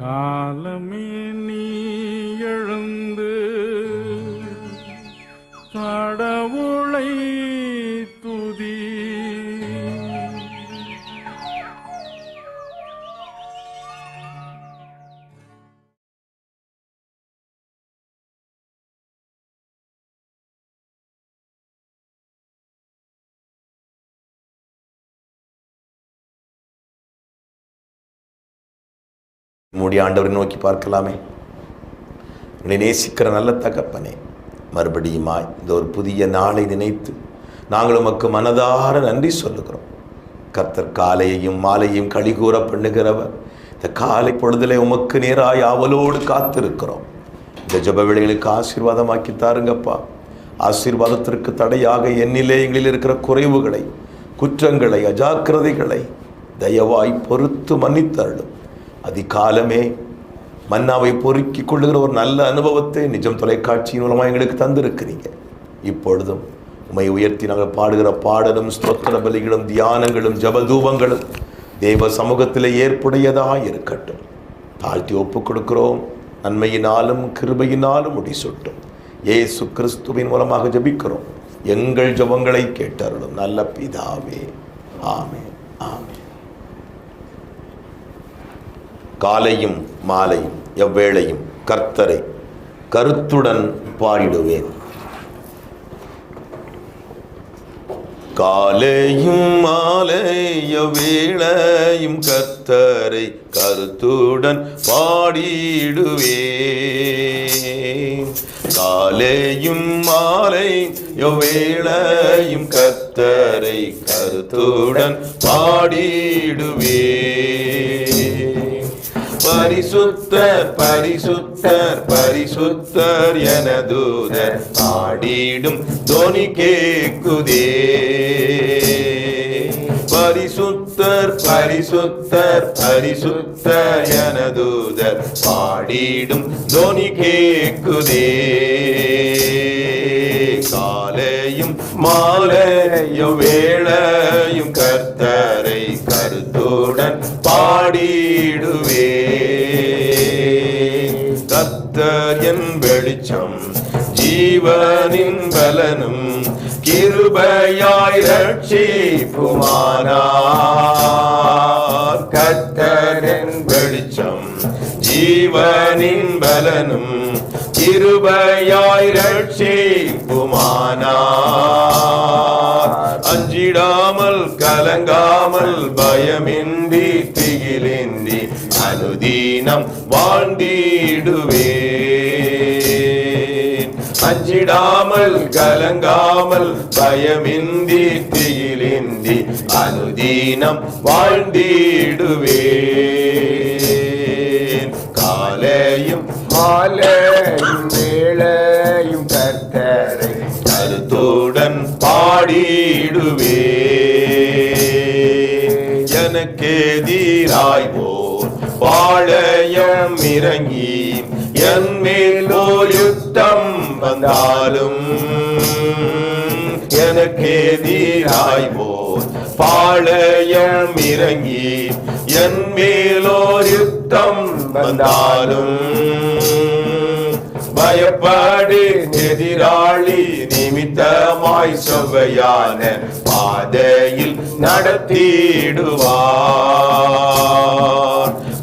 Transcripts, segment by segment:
காலமே நீ மூடி ஆண்டவரை நோக்கி பார்க்கலாமே. உங்களை நேசிக்கிற நல்ல தகப்பனே மறுபடியுமாய் இந்த ஒரு புதிய நாளை நினைத்து நாங்கள் உமக்கு மனதார நன்றி சொல்லுகிறோம். கர்த்தர் காலையையும் மாலையும் கழிகூற பண்ணுகிறவர் இந்த காலை பொழுதிலே உமக்கு நேராய் ஆவலோடு காத்திருக்கிறோம். இந்த ஜப வேளைகளுக்கு ஆசீர்வாதமாக்கி தாருங்கப்பா. ஆசீர்வாதத்திற்கு தடையாக என்னிலே எங்களில் இருக்கிற குறைவுகளை குற்றங்களை அஜாக்கிரதைகளை தயவாய் பொறுத்து மன்னித்தருளும். அதிகாலமே மன்னாவை பொறுக்கிக் கொள்ளுகிற ஒரு நல்ல அனுபவத்தை நிஜம் தொலைக்காட்சியின் மூலமாக எங்களுக்கு தந்திருக்கிறீங்க. இப்பொழுதும் உமை உயர்த்தி நாங்கள் பாடுகிற பாடலும் ஸ்தோத்திர பலிகளும் தியானங்களும் ஜபதூபங்களும் தெய்வ சமூகத்தில் ஏற்புடையதாக இருக்கட்டும். தாழ்த்தி ஒப்புக் கொடுக்கிறோம். நன்மையினாலும் கிருபையினாலும் முடிசூட்டும் ஏசு கிறிஸ்துவின் மூலமாக ஜெபிக்கிறோம். எங்கள் ஜபங்களை கேட்டருளும். நல்ல பிதாவே. ஆமே காலையும் மாலையும் எவ்வேளையும் கர்த்தரை கருத்துடன் பாடிடுவேன். காலையும் மாலைய வேளையும் கர்த்தரை கருத்துடன் பாடிடுவேன். காலையும் மாலை எவ்வேளையும் கர்த்தரை கருத்துடன் பாடிடுவேன். பரிசுத்தர் பரிசுத்தர் பரிசுத்தர் என தூதர் பாடிடும் தோனி கேக்குதே பரிசுத்தர் பரிசுத்தர் பரிசுத்தர் என தூதர் பாடிடும் தோனி கேக்குதே காலையும் மாலையும் வேளையும் கர்த்தரை கருத்துடன் பாடிடுவே. கர்த்தர் என் வெளிச்சம் ஜீவனின் பலனும் கிருபையாய் ரட்சிப்புமானார். கர்த்தர் வெளிச்சம் ஜீவனின் பலனும் கிருபையாய் ரட்சிப்புமானார் அஞ்சிடாமல் கலங்காமல் பயமின்றி திகிலின்றி அனுதீனம் வாழ்ந்திடுவேன். அஞ்சிடாமல் கலங்காமல் பயமின்றி திகிலின்றி அனுதீனம் வாழ்ந்திடுவே காலையும் வேளையும் கர்த்தரை கருத்துடன் பாடிடுவே எனக்கு போர் பாளையம் இறங்கி என் மேல் யுத்தம் வந்தாலும் எனக்கு எதிராய் போர் பாளையம் இறங்கி என் மேலோர் யுத்தம் வந்தாலும் பயப்பாடு எதிராளி நிமித்தமாய் செவ்வையான பாதையில் நடத்திடுவார்.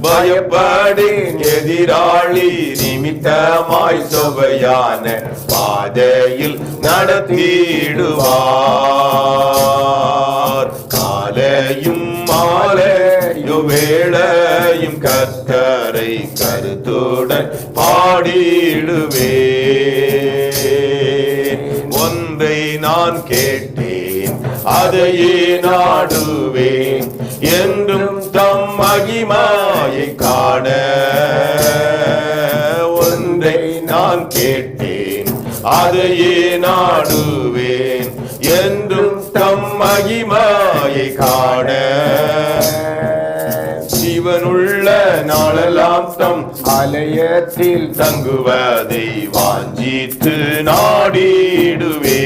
பயப்பாடு எதிராளி நிமித்தமாய் செவ்வையான பாதையில் நடத்திடுவார். காலையும் மாலையும் வேளையும் கத்தரை கருத்துடன் பாடிடுவே ஒன்றை நான் கேட்டேன் அதையே நாடுவேன் என்றும் தம் மகிமாயை காண. ஒன்றை நான் கேட்டேன் அதையே நாடுவேன். என்றும் தம் மகிமாயை காண. சிவனுள்ள நாளெல்லாம் தம் ஆலயத்தில் தங்குவதை வாஞ்சித்து நாடிடுவே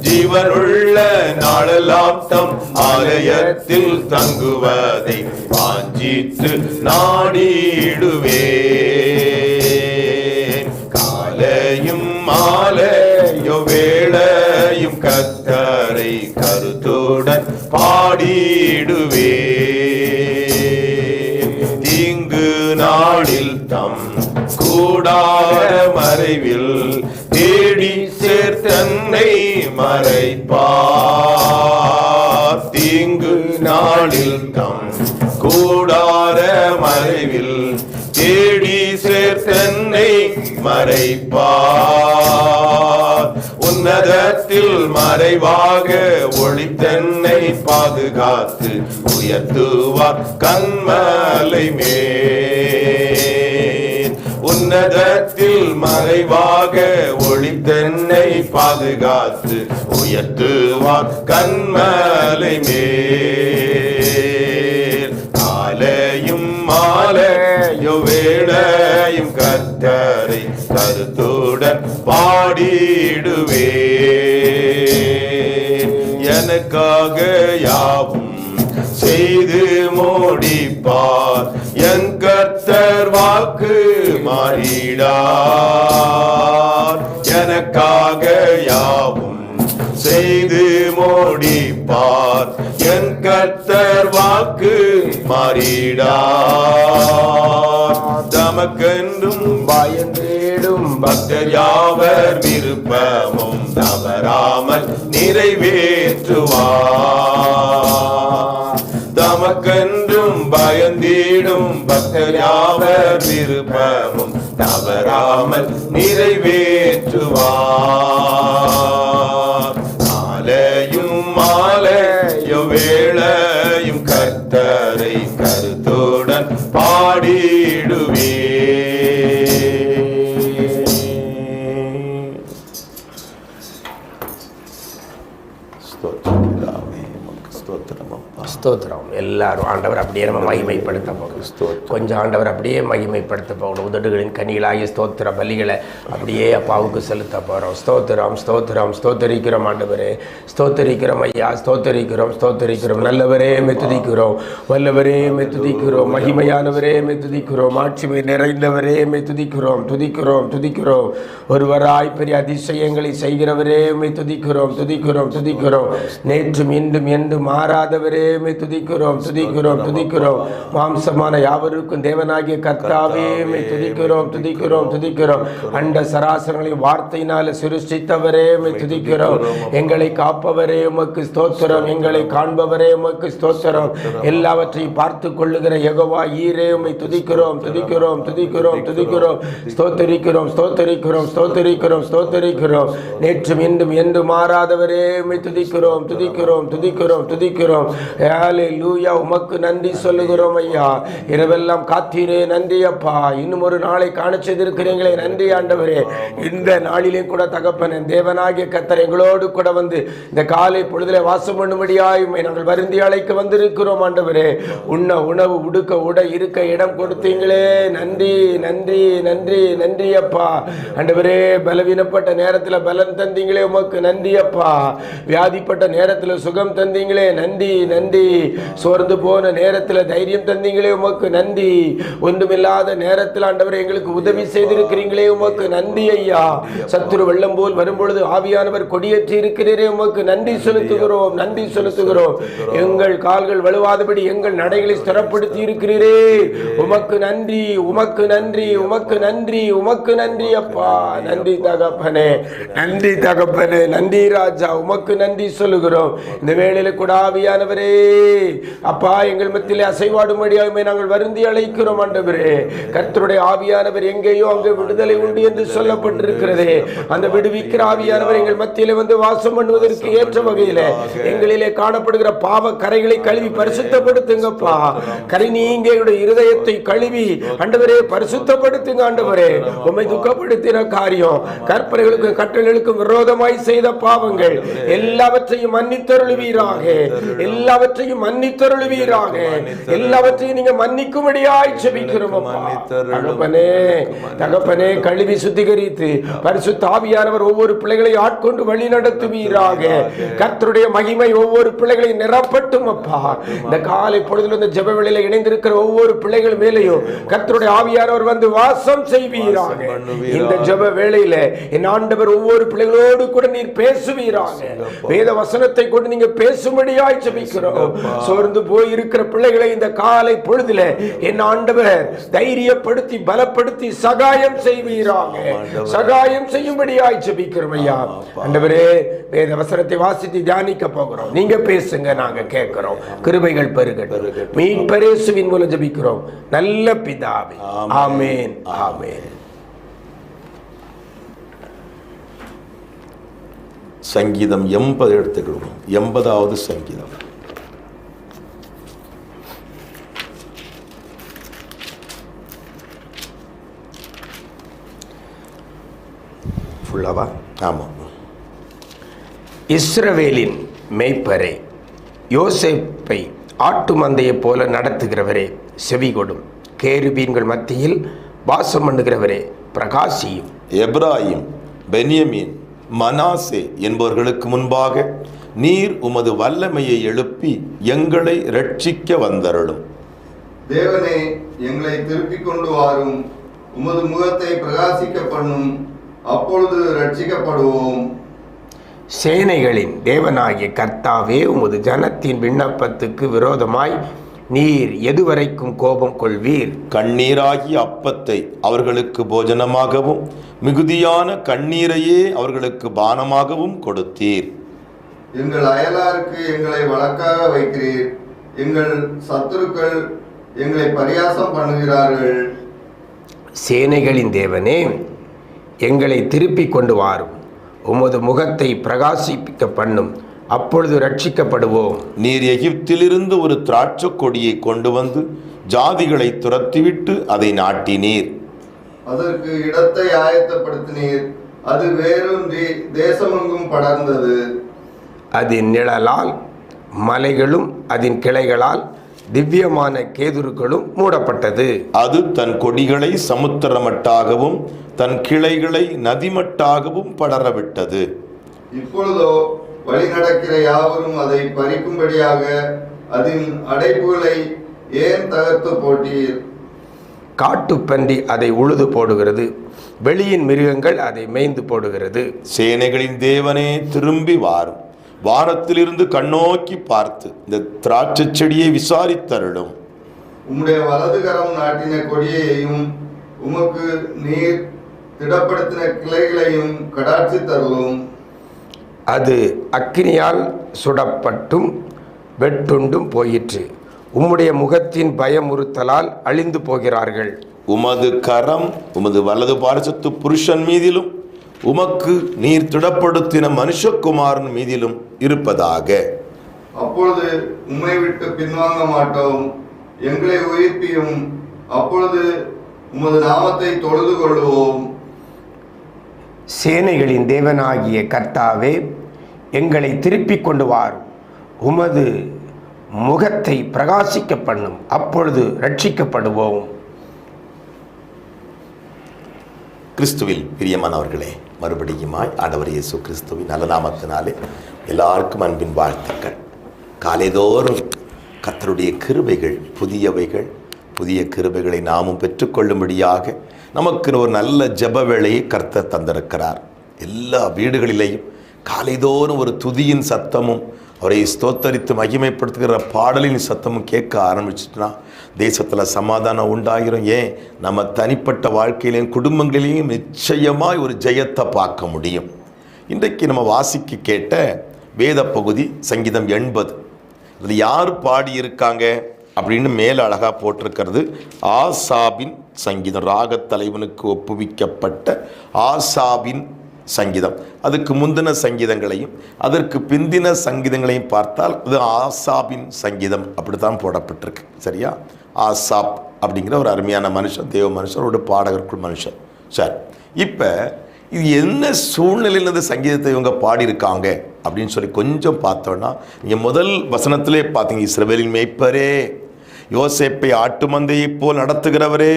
ஜீவனுள்ள நாளெல்லாம் தம் ஆலயத்தில் தங்குவதை வாஞ்சித்து நாடிடுவே காலையும் மாலையோ வேளையும் கத்தரை கருத்துடன் பாடிடுவே தீங்கு நாளில் தம் கூடார மறைவில் தன்னை மறைப்பார். தீங்கு நாளில் தம் கூடார மறைவில் தேடி சேர்த்தன்னை மறைப்பார். உன்னதத்தில் மறைவாக ஒளித்தன்னை பாதுகாத்து உயர்த்துவார் கண்மலை மேல். உன்னதத்தில் மறைவாக ஒளித்தன்னை பாதுகாத்து உயர்த்துவார் கண்மலை மேல். காலையும் மாலையோ வேளையும் கத்தரை கருத்துடன் பாடிடுவே எனக்காக யாவும் செய்து மோடிப்பார். என் கத்தர் வாக்கு மாறிடா. யாவும் செய்து மோடிப்பார். என் கத்தர் வாக்கு மாறிடார். தமக்கென்றும் பயந்தேடும் பக்தர் யாவர் விருப்பமும் தவறாமல் நிறைவேற்றுவார். தமக்கென்றும் பயந்தீடும் பக்தர் யாவர் விருப்பமும் தவறாமல் நிறைவேற்றுவார். மாலையும் மாலையோ வேளையும் கர்த்தரை கருத்துடன் பாடி ஸ்தோத்திரம். எல்லாரும் ஆண்டவர் அப்படியே நம்ம மகிமைப்படுத்த போகணும். கொஞ்சம் ஆண்டவர் அப்படியே மகிமைப்படுத்த போகணும். உதடுகளின் கனிகளாகி ஸ்தோத்திர பலிகளை அப்படியே அப்பாவுக்கு செலுத்த போகிறோம் ஸ்தோத்திரம் ஸ்தோத்திரம் ஸ்தோத்தரிக்கிறோம் ஆண்டவரே. ஸ்தோத்தரிக்கிறோம் ஐயா ஸ்தோத்தரிக்கிறோம் ஸ்தோத்தரிக்கிறோம். நல்லவரே மெத்துதிக்கிறோம். வல்லவரே மெத்துதிக்கிறோம். மகிமையானவரே மெத்துதிக்கிறோம். ஆட்சிமை நிறைந்தவரே மெத்துதிக்கிறோம். துதிக்கிறோம் துதிக்கிறோம். ஒருவராய் பெரிய அதிசயங்களை செய்கிறவரே துதிக்கிறோம் துதிக்கிறோம் துதிக்கிறோம். நேற்றும் இன்றும் என்று மாறாதவரே துதிக்கிறோம் துதிக்கிறோம் துதிக்கிறோம். மாம்சமான யாவருக்கும் தேவனாகிய கர்த்தாவே மெய் துதிக்கிறோம் துதிக்கிறோம் துதிக்கிறோம். அண்ட சராசரங்களை வார்த்தையினால சிருஷ்டித்தவரே மெய் துதிக்கிறோம். எங்களை காப்பவரே உமக்கு ஸ்தோத்திரம். எங்களை காண்பவரே உமக்கு ஸ்தோத்திரம். எல்லாவற்றையும் பார்த்து கொள்ளுகிற யெகோவா ஈரே உம்மை துதிக்கிறோம் துதிக்கிறோம் துதிக்கிறோம் துதிக்கிறோம். ஸ்தோத்தரிக்கிறோம் ஸ்தோத்தரிக்கிறோம் ஸ்தோத்தரிக்கிறோம் ஸ்தோத்தரிக்கிறோம். நேற்றும் இன்றும் என்று மாறாதவரே உம்மை துதிக்கிறோம் துதிக்கிறோம் துதிக்கிறோம் துதிக்கிறோம். ஏலே லூயா உமக்கு நன்றி சொல்லுகிறோம் ஐயா இரவெல்லாம் காத்தீரே நன்றி அப்பா இன்னும் ஒரு நாளை காண செய்திருக்கிறீங்களே நன்றி ஆண்டவரே. இந்த நாளிலே கூட தகப்பன தேவனாகிய கத்தர் எங்களோடு கூட வந்து இந்த காலை பொழுதிலே வாசம் பண்ணும்படியாய் நாங்கள் வருந்தி அழைக்க வந்திருக்கிறோம் ஆண்டவரே. உண்ண உணவு உடுக்க உட இருக்க இடம் கொடுத்தீங்களே. நன்றி நன்றி நன்றி நன்றி அப்பா ஆண்டவரே பலவீனப்பட்ட நேரத்தில் பலன் தந்தீங்களே உமக்கு நன்றி அப்பா வியாதிப்பட்ட நேரத்தில் சுகம் தந்தீங்களே. நன்றி நன்றி சோர்ந்து போன நேரத்தில் தைரியம் தந்தீங்களே உமக்கு நன்றி ஒன்றுமில்லாத நேரத்தில் ஆண்டவரே எங்களுக்கு உதவி செய்திருக்கிறீங்களே உமக்கு நன்றி ஐயா. சத்துரு வெள்ளம் போல் வரும்பொழுது ஆவியானவர் கொடியேற்றி இருக்கிறீரே உமக்கு நன்றி செலுத்துகிறோம் நன்றி செலுத்துகிறோம். எங்கள் கால்கள் வலுவாதபடி எங்கள் நடைகளை ஸ்திரப்படுத்தி இருக்கிறீரே. உமக்கு நன்றி உமக்கு நன்றி உமக்கு நன்றி உமக்கு நன்றி அப்பா. நன்றி தகப்பனே நன்றி தகப்பனே நன்றி ராஜா உமக்கு நன்றி சொல்லுகிறோம். இந்த வேளையில கூட ஆவியானவரே அப்பா எங்கள் மத்தியிலே அசைவாடும்படியாகவே நாங்கள் வருந்தி அழைக்கிறோம் ஆண்டவரே. கர்த்தருடைய ஆவியானவர் எங்கேயோ அங்கே விடுதலை உண்டு என்று சொல்லப்பட்டிருக்கிறது. அந்த விடுவிக்கிற ஆவியானவர் எங்கள் மத்தியிலே வந்து வாசம் பண்ணுவதற்கு ஏற்ற வகையில எங்களிலே காணப்படுகிற பாவ கரைகளை கழுவி பரிசுத்தப்படுத்துங்கப்பா. கரை நீங்க எங்களுடைய இருதயத்தை கழுவி ஆண்டவரே பரிசுத்தப்படுத்துங்க ஆண்டவரே. உண்மை துக்கப்படுத்தின காரியம் கற்பனைகளுக்கும் கட்டளைகளுக்கும் விரோதமாய் செய்த பாவங்கள் எல்லாவற்றையும் மன்னித்தருள்வீராக. எல்லாவற்றையும் மன்னித்தருளுவீராக. எல்லாவற்றையும் நீங்க மன்னிக்கும்படியாய் செபிக்கிறோம். தகப்பனே தகப்பனே கழுவி சுத்திகரித்து பரிசுத்த ஆவியானவர் ஒவ்வொரு பிள்ளைகளை ஆட்கொண்டு வழி நடத்துவீராக. கர்த்தருடைய மகிமை ஒவ்வொரு பிள்ளைகளையும் நிரப்பட்டும் அப்பா. இந்த காலை பொழுதுல இந்த ஜெப வேளையில இணைந்திருக்கிற ஒவ்வொரு பிள்ளைகள் மேலேயும் கர்த்தருடைய ஆவியானவர் வந்து வாசம் செய்வீராக. இந்த ஜெப வேளையில என் ஆண்டவர் ஒவ்வொரு பிள்ளைகளோடு கூட நீர் பேசுவீராக. வேத வசனத்தை கொண்டு நீங்க பேசும்படியாய் ஜெபிக்கிறோம். சோர்ந்து போய் இருக்கிற பிள்ளைகளை இந்த காலை பொழுதுல என் ஆண்டவர் தைரியப்படுத்தி பலப்படுத்தி சகாயம் செய்வீராக. சகாயம் செய்யும்படியாய் ஜெபிக்கிறோம் ஐயா. ஆண்டவரே வேத வசனத்தை வாசித்து தியானிக்க போகிறோம். நீங்க பேசுங்க நாங்க கேட்கிறோம். கிருபைகள் பெருகட்டும். மீட்பரேசுவின் மூலம் ஜெபிக்கிறோம். நல்ல பிதாவே. ஆமென். ஆமென். சங்கீதம் எண்பது எடுத்துக்கிடுவோம் எண்பதாவது சங்கீதம். ஃபுல்லாவா ஆமாம். இஸ்ரவேலின் மேய்ப்பரே யோசேப்பை ஆட்டு மந்தையைப் போல நடத்துகிறவரே செவிகொடும். கேருபீன்கள் மத்தியில் வாசம் பண்ணுகிறவரே பிரகாசியும். எப்ராயிம் பென்யமீன் மனாசே என்பவர்களுக்கு முன்பாக நீர் உமது வல்லமையை எழுப்பி எங்களை ரட்சிக்க வந்தருளும். தேவனே எங்களை திருப்பிக் கொண்டு வாரும். உமது முகத்தை பிரகாசிக்க பண்ணும். அப்பொழுது ரட்சிக்கப்படுவோம். சேனைகளின் தேவனாகிய கர்த்தாவே உமது ஜனத்தின் விண்ணப்பத்துக்கு விரோதமாய் நீர் எதுவரைக்கும் கோபம் கொள்வீர். கண்ணீராகி அப்பத்தை அவர்களுக்கு போஜனமாகவும் மிகுதியான கண்ணீரையே அவர்களுக்கு பானமாகவும் கொடுத்தீர். எங்கள் அயலாருக்கு எங்களை வழக்காக வைக்கிறீர். எங்கள் சத்துருக்கள் எங்களை பரியாசம் பண்ணுகிறார்கள். சேனைகளின் தேவனே எங்களை திருப்பிக் கொண்டு வாரும். உமது முகத்தை பிரகாசிப்பிக்க பண்ணும். அப்பொழுது ரட்சிக்கப்படுவோம் நீர் எகிப்திலிருந்து ஒரு திராட்சைக் கொடியை கொண்டு வந்து ஜாதிகளை துரத்திவிட்டு அதை நாட்டினீர். அதற்கு இடத்தை ஆயத்தப்படுத்தினீர். அது வேரூன்றி தேசமெங்கும் படர்ந்தது. அதன் நிழலால் மலைகளும் அதன் கிளைகளால் திவ்யமான கேதுருக்களும் மூடப்பட்டது. அது தன் கொடிகளை சமுத்திரமட்டாகவும் தன் கிளைகளை நதிமட்டாகவும் படரவிட்டது. இப்பொழுதோ வழி நடக்கிற யாவரும் அதை பறிக்கும்படியாக அதன் அடைப்புகளை ஏன் தகர்த்து போட்டீர்? காட்டுப்பன்றி அதை உழுது போடுகிறது. வெளியின் மிருகங்கள் அதை மேய்ந்து போடுகிறது. சேனைகளின் தேவனே திரும்பி வாரும். வானத்திலிருந்து கண்ணோக்கி பார்த்து இந்த திராட்சைச் செடியை விசாரித்தருளும். உம்முடைய வலதுகரம் நாட்டின கொடியையும் உமக்கு நீர் திடப்படுத்தின கிளைகளையும் கடாட்சி தருளும். அது அக்கினியால் சுடப்பட்டும் வெட்டுண்டும் போயிற்று. உம்முடைய முகத்தின் பயமுறுத்தலால் அழிந்து போகிறார்கள். உமது கரம் உமது வலது பாரசத்து புருஷன் மீதிலும் உமக்கு நீர் திடப்படுத்தின மனுஷகுமாரன் மீதிலும் இருப்பதாக. அப்பொழுது உம்மை விட்டு பின்வாங்க மாட்டோம். எங்களை உயிர்ப்பியும். அப்பொழுது உமது நாமத்தை தொழுது கொள்வோம் சேனைகளின் தேவனாகிய கர்த்தாவே எங்களை திருப்பிக் கொண்டு வாரும் உமது முகத்தை பிரகாசிக்க பண்ணும். அப்பொழுது ரட்சிக்கப்படுவோம் கிறிஸ்துவில் பிரியமானவர்களே மறுபடியுமாய் ஆண்டவர் இயேசு கிறிஸ்துவின் நல்ல நாமத்தினாலே எல்லாருக்கும் அன்பின் வாழ்த்துக்கள். காலைதோறும் கர்த்தருடைய கிருபைகள் புதியவைகள் புதிய கிருபைகளை நாமும் பெற்றுக்கொள்ளும்படியாக நமக்கு ஒரு நல்ல ஜப வேளையை கர்த்தர் தந்திருக்கிறார். எல்லா வீடுகளிலேயும் காலைதோறும் ஒரு துதியின் சத்தமும் அவரை ஸ்தோத்தரித்து மகிமைப்படுத்துகிற பாடலின் சத்தமும் கேட்க ஆரம்பிச்சிட்டுனா தேசத்தில் சமாதானம் உண்டாகிரும் ஏன்? நம்ம தனிப்பட்ட வாழ்க்கையிலையும் குடும்பங்களிலையும் நிச்சயமாய் ஒரு ஜெயத்தை பார்க்க முடியும். இன்றைக்கு நம்ம வாசிக்க கேட்ட வேத பகுதி சங்கீதம் எண்பது. இதில் யார் பாடியிருக்காங்க? அப்படின்னு மேல அழகாக போட்டிருக்கிறது. ஆசாபின் சங்கீதம். ராகத் தலைவனுக்கு ஒப்புவிக்கப்பட்ட ஆசாபின் சங்கீதம். அதுக்கு முந்தின சங்கீதங்களையும் அதற்கு பிந்தின சங்கீதங்களையும் பார்த்தால் அது ஆசாபின் சங்கீதம் அப்படி தான் போடப்பட்டிருக்கு. சரியா? ஆசாப் அப்படிங்கிற ஒரு அருமையான மனுஷன் தேவ மனுஷன் ஒரு பாடகர்கள் மனுஷன். சார். இப்போ இது என்ன சூழ்நிலையில் இந்த சங்கீதத்தை இவங்க பாடியிருக்காங்க அப்படின்னு சொல்லி கொஞ்சம் பார்த்தோன்னா நீங்கள் முதல் வசனத்திலே பார்த்தீங்க இஸ்ரவேலின் மேய்ப்பரே யோசேப்பை ஆட்டு மந்தையைப் போல் நடத்துகிறவரே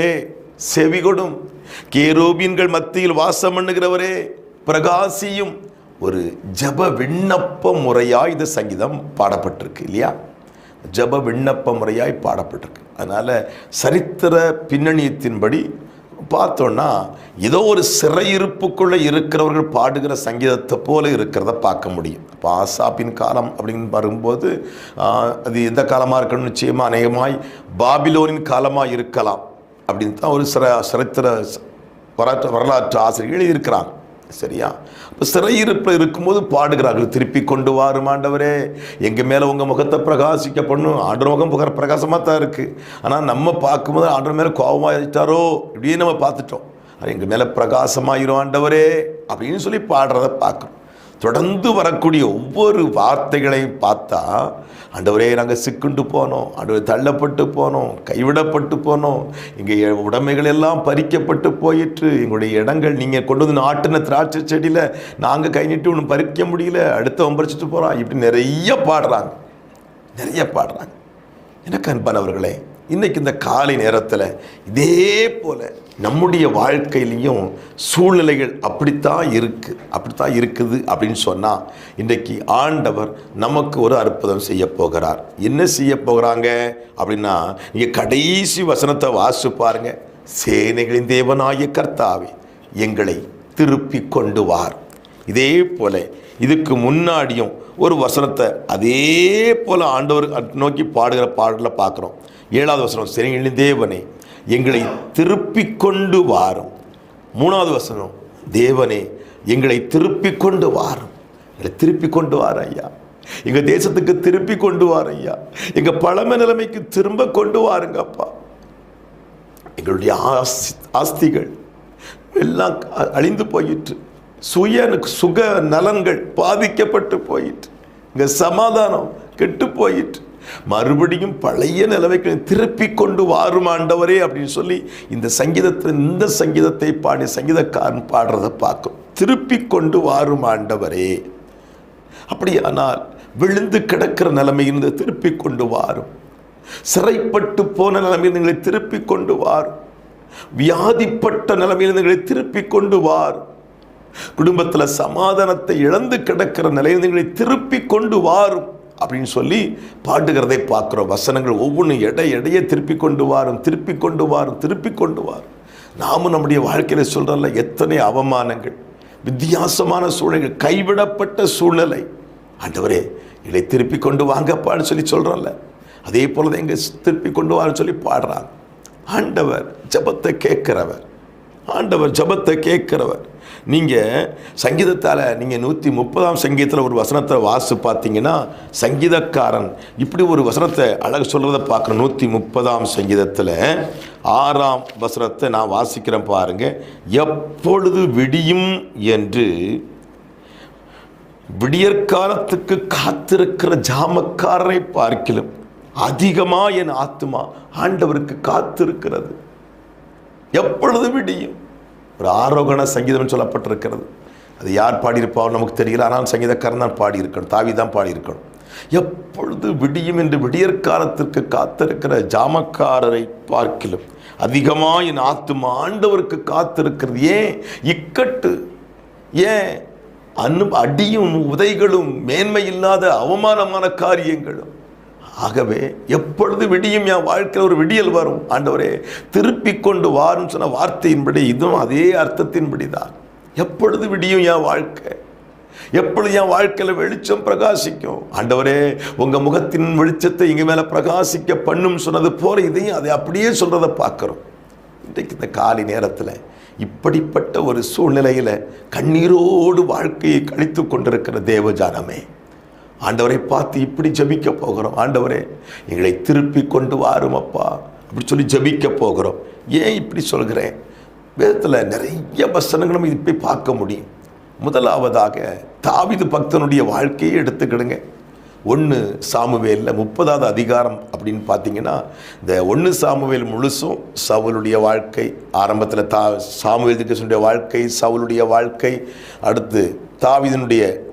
செவிகொடும் கேரோபியன்கள் மத்தியில் வாசம் பண்ணுகிறவரே பிரகாசியும் ஒரு ஜப விண்ணப்ப முறையாக இந்த சங்கீதம் பாடப்பட்டிருக்கு இல்லையா? ஜப விண்ணப்ப முறையாய் பாடப்பட்டிருக்கு. அதனால் சரித்திர பின்னணியத்தின்படி பார்த்தோன்னா ஏதோ ஒரு சிறையிருப்புக்குள்ளே இருக்கிறவர்கள் பாடுகிற சங்கீதத்தை போல இருக்கிறத பார்க்க முடியும். இப்போ ஆசாப்பின் காலம் அப்படின்னு வரும்போது அது எந்த காலமாக இருக்கணும்? நிச்சயமாக அநேகமாய் பாபிலோனின் காலமாக இருக்கலாம். அப்படின்னு தான் ஒரு சிற சரித்திர வரலாற்று வரலாற்று ஆசிரியர்கள் இருக்கிறாங்க சரியா? இப்போ சிறையிருப்பில் இருக்கும்போது பாடுகிறார்கள். திருப்பி கொண்டு வாரும் ஆண்டவரே. எங்கள் மேலே உங்கள் முகத்தை பிரகாசிக்க பண்ணும் ஆண்டவர் முகம் புகர பிரகாசமாக தான் இருக்குது ஆனால் நம்ம பார்க்கும்போது ஆண்டவர் மேலே கோபமாயிட்டாரோ இப்படியே நம்ம பார்த்துட்டோம். எங்கள் மேலே பிரகாசமாயிரும் ஆண்டவரே. அப்படின்னு சொல்லி பாடுறத பார்க்குறோம். தொடர்ந்து வரக்கூடிய ஒவ்வொரு வார்த்தைகளையும் பார்த்தா ஆண்டவரே நாங்கள் சிக்குண்டு போனோம். ஆண்டவரே தள்ளப்பட்டு போனோம். கைவிடப்பட்டு போனோம். எங்கள் உடைமைகள் எல்லாம் பறிக்கப்பட்டு போயிற்று. எங்களுடைய இடங்கள் நீங்கள் கொண்டு வந்து நாட்டின திராட்சை செடியில் நாங்கள் கை நிட்டு ஒன்று பறிக்க முடியல. அடுத்தவன் பறிச்சுட்டு போகிறான் இப்படி நிறைய பாடுறாங்க. நிறைய பாடுறாங்க. எனக்கு அன்பானவர்களே இன்றைக்கு இந்த காலை நேரத்தில் இதே போல நம்முடைய வாழ்க்கையிலையும் சூழ்நிலைகள் அப்படித்தான் இருக்கு அப்படித்தான் இருக்குது அப்படின்னு சொன்னால் இன்றைக்கு ஆண்டவர் நமக்கு ஒரு அற்புதம் செய்ய போகிறார். என்ன செய்ய போகிறாங்க? அப்படின்னா நீங்கள் கடைசி வசனத்தை வாசிச்சு பாருங்க. சேனைகளின் தேவனாய கர்த்தாவே எங்களை திருப்பி கொண்டு வார். இதே போல இதுக்கு முன்னாடியும் ஒரு வசனத்தை அதே போல் ஆண்டவர் நோக்கி பாடுகிற பாடலை பார்க்குறோம். ஏழாவது வசனம் சேனைகளின் தேவனே எங்களை திருப்பி கொண்டு வாரும். மூணாவது வசனம் தேவனே எங்களை திருப்பி கொண்டு வாரும். எங்களை திருப்பி கொண்டு வார ஐயா. எங்கள் தேசத்துக்கு திருப்பி கொண்டு வார ஐயா. எங்கள் பழமை நிலைமைக்கு திரும்ப கொண்டு வாருங்கப்பா எங்களுடைய ஆஸ்தி ஆஸ்திகள் எல்லாம் அ- அழிந்து போயிற்று. சுய சுக நலன்கள் பாதிக்கப்பட்டு போயிற்று. இங்கே சமாதானம் கெட்டு போயிற்று. மறுபடியும் பழைய நிலைமைக்கு திருப்பி கொண்டு வாரும் ஆண்டவரே அப்படின்னு சொல்லி இந்த சங்கீதத்தில் இந்த சங்கீதத்தை பாடி சங்கீதக்காரன் பாடுறதை பார்க்கும். திருப்பி கொண்டு வாரும் ஆண்டவரே. அப்படியானால் விழுந்து கிடக்கிற நிலைமையிலிருந்து திருப்பி கொண்டு வாரும். சிறைப்பட்டு போன நிலைமையில் எங்களை திருப்பி கொண்டு வாரும். வியாதிப்பட்ட நிலைமையில் எங்களை திருப்பி கொண்டு வாரும். குடும்பத்தில் சமாதானத்தை இழந்து கிடக்கிற நிலையில் எங்களை திருப்பி கொண்டு வாரும். அப்படின்னு சொல்லி பாடுகிறதை பார்க்குறோம். வசனங்கள் ஒவ்வொன்றும் எடை எடையே திருப்பி கொண்டு வாரும் திருப்பி கொண்டு வாரும் திருப்பி கொண்டு வாரும். நாமும் நம்முடைய வாழ்க்கையில் சொல்கிறோம்ல எத்தனை அவமானங்கள் வித்தியாசமான சூழ்நிலைகள் கைவிடப்பட்ட சூழ்நிலை. ஆண்டவரே இதை திருப்பி கொண்டு வாங்கப்பான்னு சொல்லி சொல்கிறோம்ல அதே போல தான் எங்கள் திருப்பி கொண்டு வான்னு சொல்லி பாடுறாங்க. ஆண்டவர் ஜெபத்தை கேட்கிறவர். ஆண்டவர் ஜெபத்தை கேட்கிறவர். நீங்கள் சங்கீதத்தால் நீங்கள் நூற்றி முப்பதாம் சங்கீதத்தில் ஒரு வசனத்தை வாசி பார்த்தீங்கன்னா சங்கீதக்காரன் இப்படி ஒரு வசனத்தை அழகு சொல்கிறத பார்க்குறோம் நூற்றி முப்பதாம் சங்கீதத்தில் ஆறாம் வசனத்தை நான் வாசிக்கிறேன் பாருங்க. எப்பொழுது விடியும் என்று விடியற்காலத்துக்கு காத்திருக்கிற ஜாமக்காரரை பார்க்கலும் அதிகமா என் ஆத்துமா ஆண்டவருக்கு காத்திருக்கிறது. எப்பொழுது விடியும்? ஒரு ஆரோகண சங்கீதம் சொல்லப்பட்டிருக்கிறது. அது யார் பாடியிருப்பாரோ நமக்கு தெரியல. ஆனால் சங்கீதக்காரன் தான் பாடியிருக்கணும். தாவி தான் பாடியிருக்கணும். எப்பொழுது விடியும் என்று விடியற்காலத்திற்கு காத்திருக்கிற ஜாமக்காரரை பார்க்கிலும் அதிகமாக என் ஆத்துமா ஆண்டவருக்கு காத்திருக்கிறது. ஏன்? இக்கட்டு. ஏன்? அனு அடியும் உதைகளும் மேன்மை இல்லாத அவமானமான காரியங்களும். ஆகவே எப்பொழுது விடியும்? என் வாழ்க்கையில் ஒரு விடியல் வரும். ஆண்டவரே திருப்பி கொண்டு வாரும் சொன்ன வார்த்தையின்படி இதுவும் அதே அர்த்தத்தின்படி தான் எப்பொழுது விடியும் என் வாழ்க்கை? எப்பொழுது என் வாழ்க்கையில் வெளிச்சம் பிரகாசிக்கும்? ஆண்டவரே உங்கள் முகத்தின் வெளிச்சத்தை இங்கே மேலே பிரகாசிக்க பண்ணும் சொன்னது போல இதையும் அதை அப்படியே சொல்கிறத பார்க்குறோம். இன்றைக்கு இந்த காலை நேரத்தில் இப்படிப்பட்ட ஒரு சூழ்நிலையில் கண்ணீரோடு வாழ்க்கையை கழித்து கொண்டிருக்கிற தேவஜானமே ஆண்டவரை பார்த்து இப்படி ஜபிக்க போகிறோம். ஆண்டவரே எங்களை திருப்பி கொண்டு வாரும் அப்பா அப்படி சொல்லி ஜபிக்க போகிறோம். ஏன் இப்படி சொல்கிறேன்? வேதத்தில் நிறைய வசனங்கள் நம்ம இப்படி பார்க்க முடியும். முதலாவதாக தாவிது பக்தனுடைய வாழ்க்கையை எடுத்துக்கிடுங்க. ஒன்று சாமுவேலில் முப்பதாவது அதிகாரம் அப்படின்னு பார்த்தீங்கன்னா இந்த ஒன்று சாமுவேல் முழுசும் சவுலுடைய வாழ்க்கை. ஆரம்பத்தில் தா சாமுவேல் கிருஷ்ணனுடைய வாழ்க்கை சவுலுடைய வாழ்க்கை. அடுத்து தாவிதனுடைய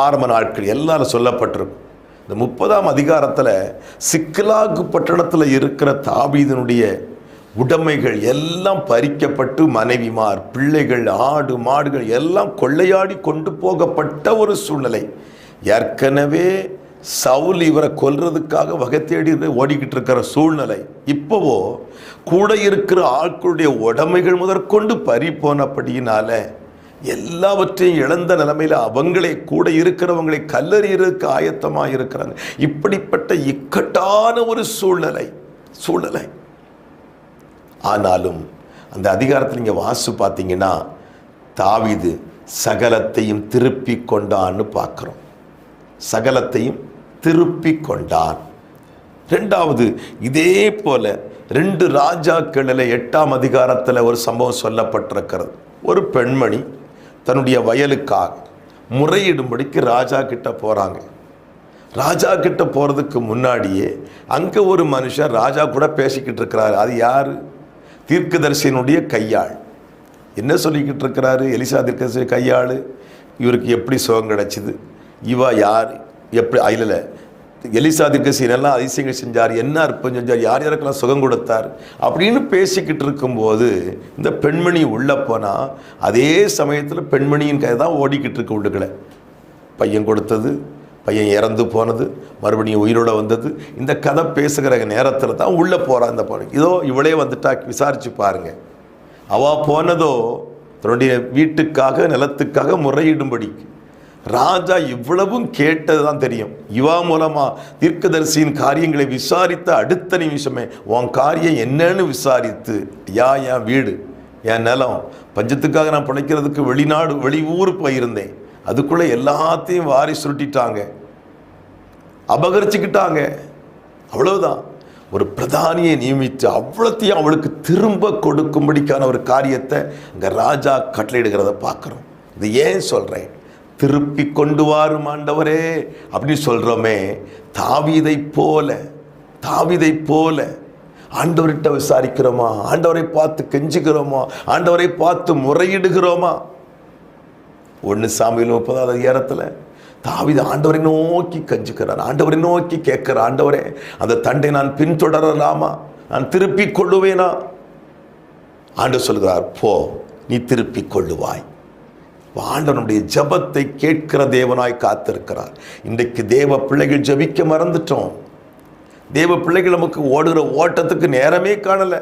ஆரம்ப நாட்கள் எல்லாரும் சொல்லப்பட்டிருக்கும். இந்த முப்பதாம் அதிகாரத்தில் சிக்கலாகு பட்டணத்தில் இருக்கிற தாபீதனுடைய உடைமைகள் எல்லாம் பறிக்கப்பட்டு மனைவிமார் பிள்ளைகள் ஆடு மாடுகள் எல்லாம் கொள்ளையாடி கொண்டு போகப்பட்ட ஒரு சூழ்நிலை. ஏற்கனவே சவுல் இவரை கொல்றதுக்காக வகை தேடி ஓடிக்கிட்டு இருக்கிற சூழ்நிலை. இப்போவோ கூட இருக்கிற ஆட்களுடைய உடைமைகள் முதற்கொண்டு பறி போனபடியினால எல்லாவற்றையும் இழந்த நிலைமையில் அவங்களே கூட இருக்கிறவங்களை கல்லறியறதுக்கு ஆயத்தமாக இருக்கிறாங்க. இப்படிப்பட்ட இக்கட்டான ஒரு சூழ்நிலை சூழ்நிலை. ஆனாலும் அந்த அதிகாரத்தில் நீங்கள் வாசு பார்த்தீங்கன்னா தாவிது சகலத்தையும் திருப்பி கொண்டான்னு பார்க்குறோம். சகலத்தையும் திருப்பி கொண்டான். ரெண்டாவது இதே போல ரெண்டு ராஜாக்களில் எட்டாம் அதிகாரத்தில் ஒரு சம்பவம் சொல்லப்பட்டிருக்கிறது. ஒரு பெண்மணி தன்னுடைய வயலுக்காக முறையிடும்படிக்கு ராஜா கிட்ட போகிறாங்க ராஜா கிட்ட போகிறதுக்கு முன்னாடியே அங்கே ஒரு மனுஷன் ராஜா கூட பேசிக்கிட்டு இருக்கிறாரு. அது யார்? தீர்க்கதரிசியினுடைய கையாள். என்ன சொல்லிக்கிட்டு இருக்கிறாரு? எலிசா தீர்க்கதரிசி கையாள். இவருக்கு எப்படி சுகம் கிடைச்சிது? இவா யார்? எப்படி அயலில் எலிசா தீர்க்கதரிசி எல்லாம் அதிசயங்கள் செஞ்சார் என்ன அற்பம் செஞ்சார் யார் யாருக்கெல்லாம் சுகம் கொடுத்தார் அப்படின்னு பேசிக்கிட்டு இருக்கும்போது இந்த பெண்மணி உள்ளே போனால் அதே சமயத்தில் பெண்மணியின் கதை தான் ஓடிக்கிட்டு இருக்கு உள்ளுக்களை பையன் கொடுத்தது பையன் இறந்து போனது மறுபடியும் உயிரோட வந்தது. இந்த கதை பேசுகிற நேரத்தில் தான் உள்ளே போகிறான் இந்த பொண்ணு. இதோ இவளே வந்துட்டா விசாரித்து பாருங்க. அவள் போனதோ தன்னுடைய வீட்டுக்காக நிலத்துக்காக முறையிடும்படிக்கு ராஜா இவ்வளவும் கேட்டது தான் தெரியும். இவா மூலமாக தீர்க்கதரிசியின் காரியங்களை விசாரித்த அடுத்த நிமிஷமே உன் காரியம் என்னன்னு விசாரித்து யா என் வீடு என் நிலம் பஞ்சத்துக்காக நான் பிழைக்கிறதுக்கு வெளிநாடு வெளி ஊர் போயிருந்தேன். அதுக்குள்ளே எல்லாத்தையும் வாரி சுருட்டிட்டாங்க. அபகரிச்சுக்கிட்டாங்க. அவ்வளவுதான். ஒரு பிரதானியை நியமித்து அவ்வளோத்தையும் அவளுக்கு திரும்ப கொடுக்கும்படிக்கான ஒரு காரியத்தை அங்கே ராஜா கட்டளையிடுகிறத பார்க்குறோம். இது ஏன் சொல்கிறேன் திருப்பி கொண்டு வாரும் ஆண்டவரே. அப்படின்னு சொல்கிறோமே தாவிதை போல தாவிதை போல ஆண்டவர்கிட்ட விசாரிக்கிறோமா? ஆண்டவரை பார்த்து கெஞ்சுக்கிறோமா ஆண்டவரை பார்த்து முறையிடுகிறோமா? ஒன்று சாமியில் முப்பதாவது ஏறத்தில் தாவித ஆண்டவரை நோக்கி கஞ்சுக்கிறார் ஆண்டவரை நோக்கி கேட்கிற ஆண்டவரே அந்த தண்டை நான் பின்தொடரலாமா? நான் திருப்பி கொள்ளுவேனா? ஆண்டு சொல்கிறார் போ நீ திருப்பி கொள்ளுவாய். ஆண்டவனுடைய ஜபத்தை கேட்கிற தேவனாய் காத்திருக்கிறார். இன்றைக்கு தேவ பிள்ளைகள் ஜபிக்க மறந்துட்டோம். தேவ பிள்ளைகள் நமக்கு ஓடுகிற ஓட்டத்துக்கு நேரமே காணலை.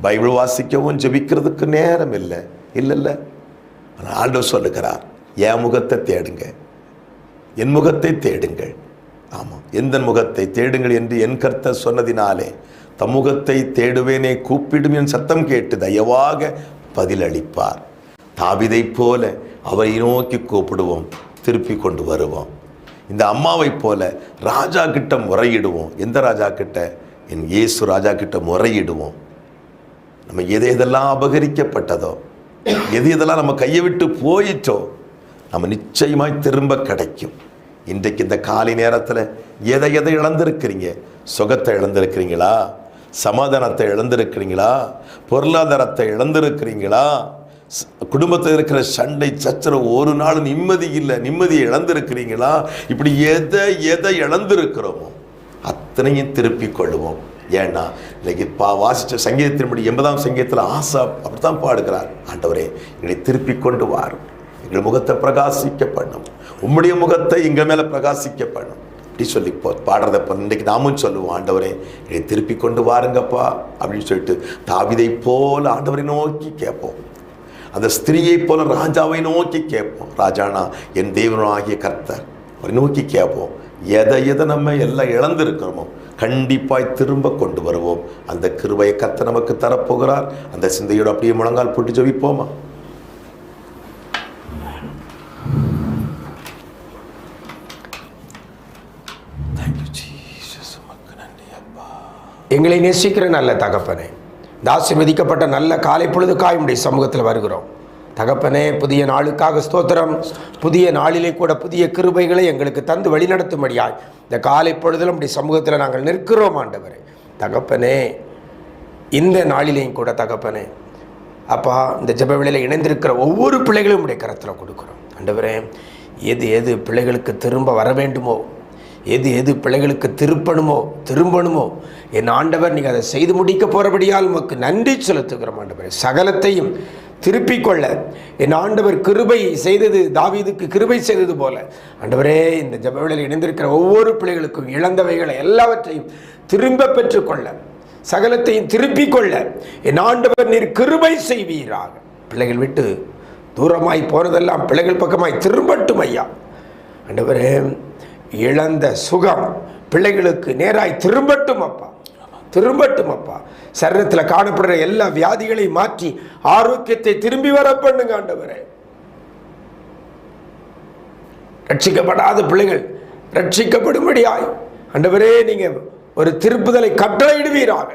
பைபிள் வாசிக்கவும் ஜெபிக்கிறதுக்கு நேரம் இல்லை. இல்லைல்ல. ஆனால் ஆண்டவர் சொல்லுகிறார் என் முகத்தை தேடுங்க என் முகத்தை தேடுங்கள். ஆமாம் எந்த முகத்தை தேடுங்கள்? என்று என் கர்த்த சொன்னதினாலே தம்முகத்தை தேடுவேனே கூப்பிடும் என் சத்தம் கேட்டு தயவாக பதிலளிப்பார். தாவிதை போல அவரை நோக்கி கூப்பிடுவோம் திருப்பி கொண்டு வருவோம். இந்த அம்மாவை போல ராஜா கிட்ட முறையிடுவோம். எந்த ராஜா கிட்ட? என் இயேசு ராஜா கிட்ட முறையிடுவோம். நம்ம எது எதெல்லாம் அபகரிக்கப்பட்டதோ எது எதெல்லாம் நம்ம கையை விட்டு போயிட்டோ நம்ம நிச்சயமாய் திரும்ப கிடைக்கும். இன்றைக்கு இந்த காலை நேரத்தில் எதை எதை இழந்திருக்கிறீங்க? சுகத்தை இழந்திருக்கிறீங்களா? சமாதானத்தை இழந்திருக்கிறீங்களா? பொருளாதாரத்தை இழந்திருக்கிறீங்களா? குடும்பத்தில் இருக்கிற சண்டை சச்சரவு ஒரு நாள் நிம்மதி இல்லை நிம்மதியை இழந்திருக்கிறீங்களா? இப்படி எதை எதை இழந்திருக்கிறோமோ அத்தனையும் திருப்பிக் கொள்ளுவோம். ஏன்னா இன்னைக்கு பா வாசித்த சங்கீதத்தின்படி எண்பதாம் சங்கீதத்தில் ஆசா அப்படித்தான் பாடுகிறார். ஆண்டவரே எங்களை திருப்பி கொண்டு வாரும் எங்கள் முகத்தை பிரகாசிக்க பண்ணும். உம்முடைய முகத்தை எங்கள் மேலே பிரகாசிக்க பண்ணும். அப்படி சொல்லி போ பாடுறத இப்போ இன்றைக்கு நாமும் சொல்லுவோம். ஆண்டவரே என்னை திருப்பி கொண்டு வாருங்கப்பா அப்படின்னு சொல்லிட்டு தாவிதை போல் ஆண்டவரை நோக்கி கேட்போம். அந்த ஸ்திரீயைப் போல ராஜாவை நோக்கி கேட்போம். ராஜானா என் தேவனாகிய கர்த்தர் அவரை நோக்கி கேட்போம். எதை எதை நம்ம எல்லாம் இழந்திருக்கிறோமோ கண்டிப்பாய் திரும்ப கொண்டு வருவோம். அந்த கிருபையை கர்த்தர் நமக்கு தரப்போகிறார். அந்த சிந்தையோடு அப்படியே முழங்கால் போட்டு ஜெபிப்போமா? எங்களை நேசிக்கிற நல்ல தகப்பனே இந்த ஆசீர்வதிக்கப்பட்ட நல்ல காலை பொழுதுக்காய் உடைய சமூகத்தில் வருகிறோம். தகப்பனே புதிய நாளுக்காக ஸ்தோத்திரம். புதிய நாளிலே கூட புதிய கிருபைகளை எங்களுக்கு தந்து வழிநடத்தும்படியாய் இந்த காலை பொழுதில் நம்முடைய சமூகத்தில் நாங்கள் நிற்கிறோம் ஆண்டவரே. தகப்பனே இந்த நாளிலேயும் கூட தகப்பனே அப்பா இந்த ஜப வேளையில் இணைந்திருக்கிற ஒவ்வொரு பிள்ளைகளும் உடைய கரத்தில் கொடுக்குறோம். ஆண்டவரே எது எது பிள்ளைகளுக்கு திரும்ப வர வேண்டுமோ எது எது பிள்ளைகளுக்கு திருப்பணுமோ திரும்பணுமோ? என் ஆண்டவர் நீங்கள் அதை செய்து முடிக்க போகிறபடியால் உமக்கு நன்றி செலுத்துகிறோம் ஆண்டவர். சகலத்தையும் திருப்பிக் கொள்ள. என் ஆண்டவர் கிருபை செய்தது தாவீதுக்கு கிருபை செய்தது போல. ஆண்டவரே இந்த ஜபவேளையில் இணைந்திருக்கிற ஒவ்வொரு பிள்ளைகளுக்கும் இழந்தவைகளை எல்லாவற்றையும் திரும்ப பெற்றுக்கொள்ள சகலத்தையும் திருப்பிக் கொள்ள. என் ஆண்டவர் நீர் கிருபை செய்வீராக. பிள்ளைகள் விட்டு தூரமாய் போனதெல்லாம் பிள்ளைகள் பக்கமாய் திரும்பட்டும் ஐயா ஆண்டவரே இழந்த சுகம் பிள்ளைகளுக்கு நேராய் திரும்பட்டும் அப்பா. திரும்பட்டும் அப்பா. சரீரத்தில் காணப்படுற எல்லா வியாதிகளையும் மாற்றி ஆரோக்கியத்தை திரும்பி வர பண்ணுங்க ஆண்டவரே. ரட்சிக்கப்படாத பிள்ளைகள் ரட்சிக்கப்படும்படியாய். ஆண்டவரே நீங்க ஒரு திருப்புதலை கட்டளையிடுவீராக.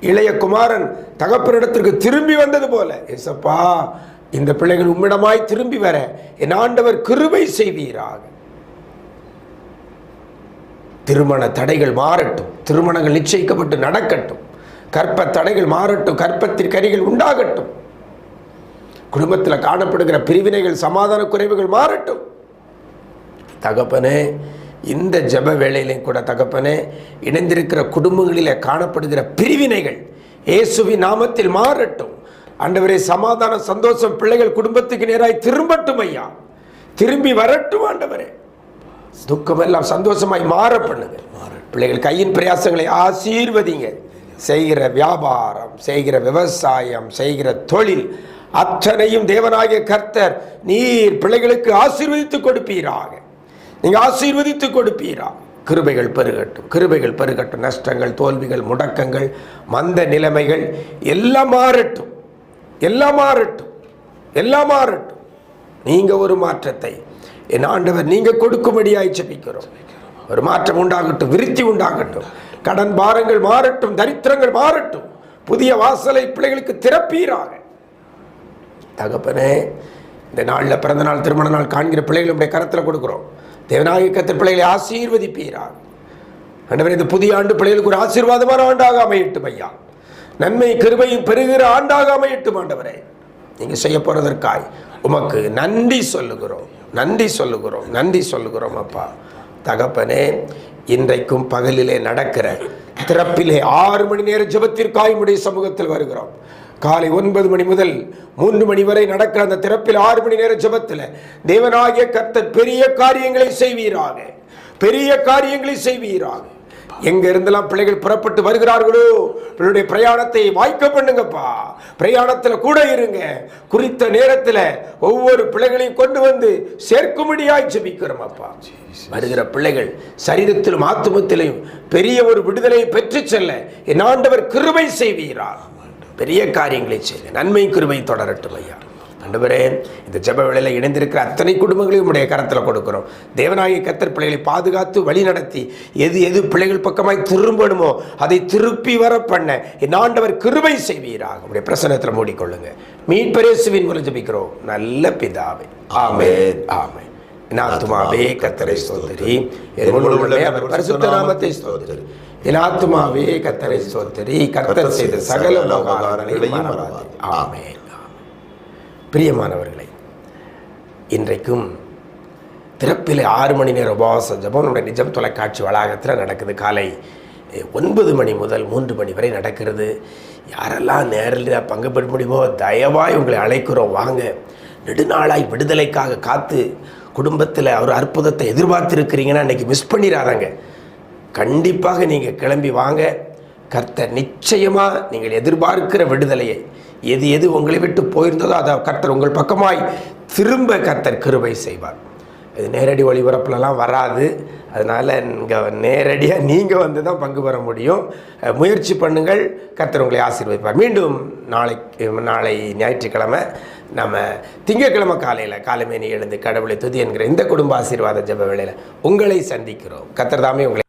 இளைய குமாரன் தகப்பனிடத்திற்கு திரும்பி வந்தது போல எசப்பா இந்த பிள்ளைகள் உம்மிடமாய் திரும்பி வர என் ஆண்டவர் கிருபை செய்வீராக. திருமண தடைகள் மாறட்டும். திருமணங்கள் நிச்சயிக்கப்பட்டு நடக்கட்டும். கற்ப தடைகள் மாறட்டும். கற்பத்தின் கரிகள் உண்டாகட்டும். குடும்பத்தில் காணப்படுகிற பிரிவினைகள் சமாதான குறைவுகள் மாறட்டும். தகப்பனே இந்த ஜெப வேளையிலையும் கூட தகப்பனே இணைந்திருக்கிற குடும்பங்களில் காணப்படுகிற பிரிவினைகள் இயேசுவின் நாமத்தில் மாறட்டும். ஆண்டவரே சமாதான சந்தோஷம் பிள்ளைகள் குடும்பத்துக்கு நேராய் திரும்பட்டும் ஐயா திரும்பி வரட்டும் ஆண்டவரே. துக்கம் எல்லாம் சந்தோஷமாய் மாற பண்ணுங்க பிள்ளைகள் கையின் பிரயாசங்களை ஆசீர்வதிங்க. செய்கிற வியாபாரம் செய்கிற விவசாயம் செய்கிற தொழில் அத்தனையும் தேவனாகிய கர்த்தர் நீர் பிள்ளைகளுக்கு ஆசீர்வதித்து கொடுப்பீராக. நீங்க ஆசீர்வதித்து கொடுப்பீரா? கிருபைகள் பெருகட்டும் கிருபைகள் பெருகட்டும். நஷ்டங்கள் தோல்விகள் முடக்கங்கள் மந்த நிலைமைகள் எல்லாம் மாறட்டும். எல்லாம் மாறட்டும். எல்லாம் மாறட்டும். நீங்க ஒரு மாற்றத்தை என் ஆண்டவர் நீங்க கொடுக்கும்படியாய் செபிக்கிறோம் ஒரு மாற்றம் உண்டாகட்டும் விருத்தி உண்டாகட்டும். கடன் பாரங்கள் மாறட்டும் தரித்திரங்கள் மாறட்டும். புதிய வாசலை பிள்ளைகளுக்கு திறப்பீராக. தகப்பனே இந்த நாளில் பிறந்த நாள் திருமண நாள் காண்கிற பிள்ளைகளுடைய கரத்தில் கொடுக்குறோம். தேவநாயக பிள்ளைகளை ஆசீர்வதிப்பீராக. ஆண்டவர் இந்த புதிய ஆண்டு பிள்ளைகளுக்கு ஒரு ஆசீர்வாதமான ஆண்டாக அமையட்டும் ஐயா. நன்மை கிருபையும் பெறுகிற ஆண்டாக அமையட்டும் ஆண்டவரே. நீங்கள் செய்ய போறதற்காய் உமக்கு நன்றி சொல்லுகிறோம். நன்றி சொல்லுகிறோம் நன்றி சொல்லுகிறோம் அப்பா. தகப்பனே இன்றைக்கும் பகலிலே நடக்கிற திறப்பிலே ஆறு மணி நேர ஜபத்திற்காய் உடைய சமூகத்தில் வருகிறோம். காலை ஒன்பது மணி முதல் மூன்று மணி வரை நடக்கிற அந்த திறப்பில் ஆறு மணி நேர ஜெபத்தில் தேவனாகிய கர்த்தர் பெரிய காரியங்களை செய்வீராக. பெரிய காரியங்களை செய்வீராக. எங்க இருந்தெல்லாம் பிள்ளைகள் புறப்பட்டு வருகிறார்களோ பிள்ளைடைய பிரயாணத்தை வாய்க்க பண்ணுங்கப்பா. பிரயாணத்துல கூட இருங்க. குறித்த நேரத்துல ஒவ்வொரு பிள்ளைகளையும் கொண்டு வந்து சேர்க்கும்படியாய் ஜெபிக்கிறோம் அப்பா வருகிற பிள்ளைகள் சரீரத்திலும் ஆத்துமத்திலையும் பெரிய ஒரு விடுதலையை பெற்று செல்ல என் ஆண்டவர் கிருபை செய்வீரா. பெரிய காரியங்களை செய்ய நன்மை கிருபை தொடரட்டும் ஐயா. ஆண்டவரே இந்த ஜெப வேளையில் இணைந்திருக்கிற அத்தனை குடும்பங்களையும் உடைய கரத்தில் கொடுக்கிறோம். தேவநாயக கத்தர் பிள்ளைகளை பாதுகாத்து வழி நடத்தி எது எது பிள்ளைகள் பக்கமாய் திரும்பணுமோ அதை திருப்பி வர பண்ண என் ஆண்டவர் கிருபை செய்வீராக. உடைய பிரசனத்தில் மூடிக்கொள்ளுங்க. மீட்பரேசுவின் மூலம் ஜெபிக்கிறோம். நல்ல பிதாவே. ஆமென். என் ஆத்துமாவே கத்தரை உள்ளமே அவர் பரிசுத்த நாமத்தை ஸ்தோத்திரி. என் ஆத்துமாவே கத்தரை ஸ்தோத்திரி. கர்த்தர் செய்த சகல உபகாரங்களையும் மறவாதே. பிரியமானவர்களை இன்றைக்கும் திறப்பில் ஆறு மணி நேர உபவாச ஜபம் நம்முடைய நிஜம் தொலைக்காட்சி வளாகத்தில் நடக்குது. காலை ஒன்பது மணி முதல் மூன்று மணி வரை நடக்கிறது. யாரெல்லாம் நேரில் பங்கு பெற முடியுமோ தயவாய் உங்களை அழைக்கிறோம். வாங்க நெடுநாளாய் விடுதலைக்காக காத்து குடும்பத்தில் ஒரு அற்புதத்தை எதிர்பார்த்துருக்கிறீங்கன்னா இன்றைக்கி மிஸ் பண்ணிடாதாங்க. கண்டிப்பாக நீங்கள் கிளம்பி வாங்க. கர்த்தர் நிச்சயமாக நீங்கள் எதிர்பார்க்கிற விடுதலையை எது எது உங்களை விட்டு போயிருந்ததோ அதை கர்த்தர் உங்கள் பக்கமாய் திரும்ப கர்த்தர் கிருபை செய்வார். இது நேரடி ஒளிபரப்புலலாம் வராது. அதனால் இங்கே நேரடியாக நீங்கள் வந்து தான் பங்கு பெற முடியும். முயற்சி பண்ணுங்கள். கர்த்தர் உங்களை ஆசீர்வதிப்பார். மீண்டும் நாளை நாளை ஞாயிற்றுக்கிழமை நம்ம திங்கட்கிழமை காலையில் காலமேனி எழுந்து கடவுளை துதி என்கிற இந்த குடும்ப ஆசீர்வாத ஜப வேளையில் உங்களை சந்திக்கிறோம். கர்த்தர் தாமே உங்களை